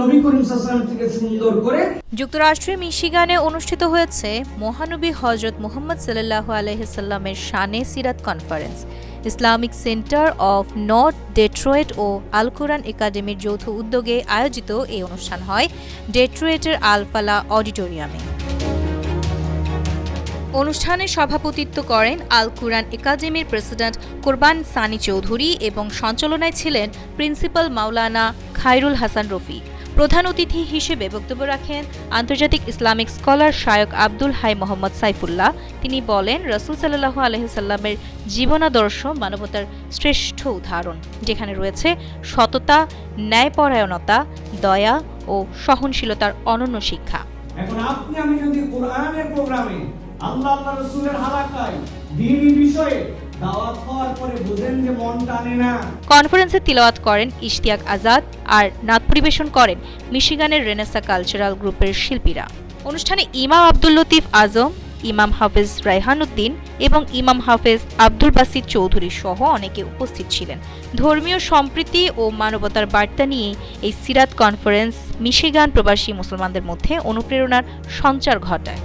নবী করিম থেকে সুন্দর করে যুক্তরাষ্ট্রের মিশিগানে অনুষ্ঠিত হয়েছে মহানবী হজরত মোহাম্মদ সাল্লাহ আলহিসাল্লামের শানে সিরাত conference. Islamic Center of North Detroit ও আল কোরআন একাডেমির যৌথ উদ্যোগে আয়োজিত এই অনুষ্ঠান হয় ডেট্রয়েটের আলফালা অডিটোরিয়ামে। অনুষ্ঠানে সভাপতিত্ব করেন আল কুরআন একাডেমির প্রেসিডেন্ট কোরবান সানি চৌধুরী এবং সঞ্চালনায় ছিলেন প্রিন্সিপাল মাওলানা খায়রুল হাসান রফি। প্রধান অতিথি হিসেবে বক্তব্য রাখেন আন্তর্জাতিক ইসলামিক স্কলার শায়ক আব্দুল হাই মোহাম্মদ সাইফুল্লাহ। তিনি বলেন, রসুল সাল্লাহ আলহিসাল্লামের জীবনাদর্শ মানবতার শ্রেষ্ঠ উদাহরণ, যেখানে রয়েছে সততা, ন্যায়পরায়ণতা, দয়া ও সহনশীলতার অনন্য শিক্ষা। এখন আপনি, আমি যদি কোরআনের প্রোগ্রামে আল্লাহ আল্লাহ রসুলের হালাকায় বিষয়ে কনফারেন্সে তিলাওয়াত করেন ইশতিয়াক আজাদ আর নাচ পরিবেশন করেন মিশিগানের রেনেসা কালচারাল গ্রুপের শিল্পীরা। অনুষ্ঠানে ইমাম আব্দুল লতিফ আজম, ইমাম হাফেজ রায়হানুদ্দিন এবং ইমাম হাফেজ আব্দুল বাসির চৌধুরী সহ অনেকে উপস্থিত ছিলেন। ধর্মীয় সম্প্রীতি ও মানবতার বার্তা নিয়ে এই সিরাত কনফারেন্স মিশিগান প্রবাসী মুসলমানদের মধ্যে অনুপ্রেরণার সঞ্চার ঘটায়।